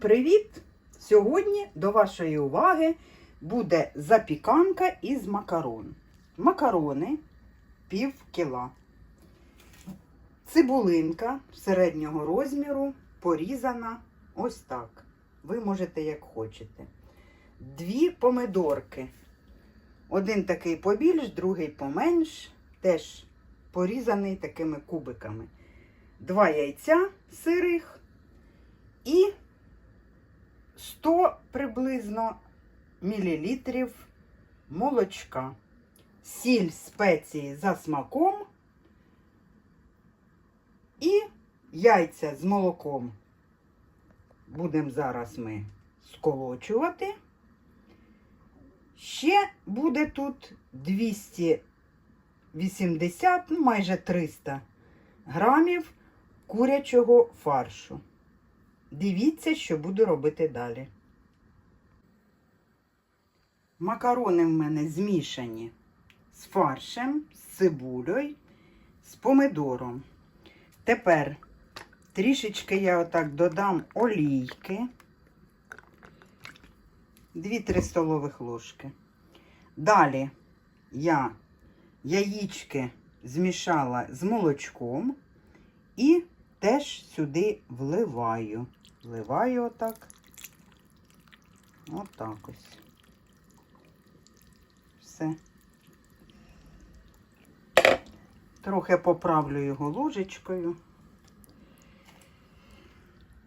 привіт! Сьогодні до вашої уваги буде запіканка із макарон. Макарони пів кіла. Цибулинка середнього розміру порізана ось так. Ви можете як хочете. Дві помидорки. Один такий побільш, другий поменш, теж порізаний такими кубиками. Два яйця сирих і 100 приблизно мілілітрів молочка, сіль спеції за смаком і яйця з молоком будемо зараз ми сколочувати. Ще буде тут 280, ну майже 300 грамів курячого фаршу. Дивіться, що буду робити далі. Макарони в мене змішані з фаршем, з цибулею, з помидором. Тепер трішечки я отак додам олійки. 2-3 столових ложки. Далі я яєчки змішала з молочком і теж сюди вливаю. Вливаю отак. Отак ось. Все. Трохи поправлю його ложечкою.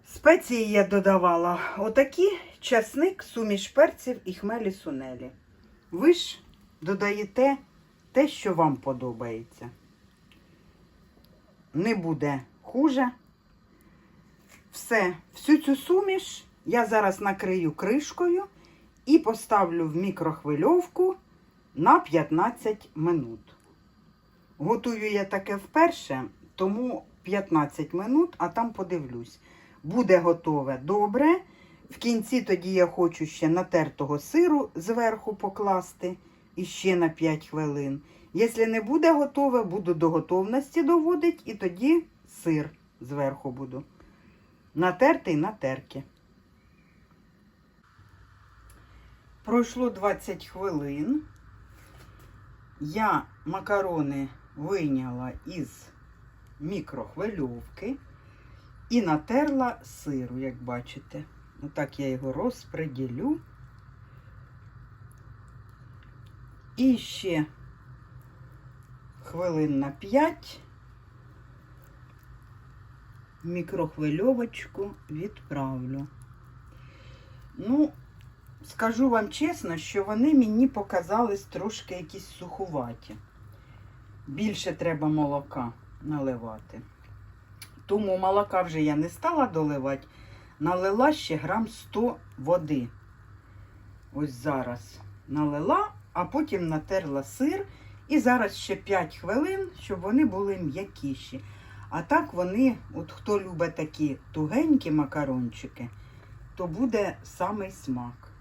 Спеції я додавала отакі часник, суміш перців і хмелі сунелі. Ви ж додаєте те, що вам подобається. Не буде хуже. Все, всю цю суміш я зараз накрию кришкою і поставлю в мікрохвильовку на 15 минут. Готую я таке вперше, тому 15 минут, а там подивлюсь. Буде готове добре. В кінці тоді я хочу ще натертого сиру зверху покласти і ще на 5 хвилин. Якщо не буде готове, буду до готовності доводити і тоді сир зверху буду. Натертий на терки. Пройшло 20 хвилин. Я макарони вийняла із мікрохвильовки і натерла сиру, як бачите. Отак я його розпреділю. І ще хвилин на 5 мікрохвильовочку відправлю. Ну, скажу вам чесно, що вони мені показались трошки якісь сухуваті. Більше треба молока наливати. Тому молока вже я не стала доливати, налила ще грам 100 води. Ось зараз налила, а потім натерла сир. І зараз ще 5 хвилин, щоб вони були м'якіші. А так вони, от хто любить такі тугенькі макарончики, то буде самий смак.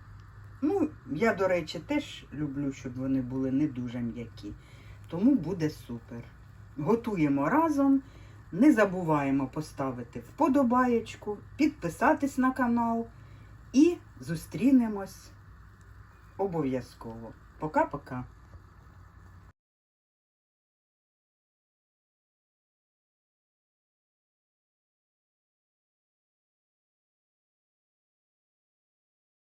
Ну, я, до речі, теж люблю, щоб вони були не дуже м'які. Тому буде супер. Готуємо разом. Не забуваємо поставити вподобаєчку, підписатись на канал і зустрінемось обов'язково. Пока-пока.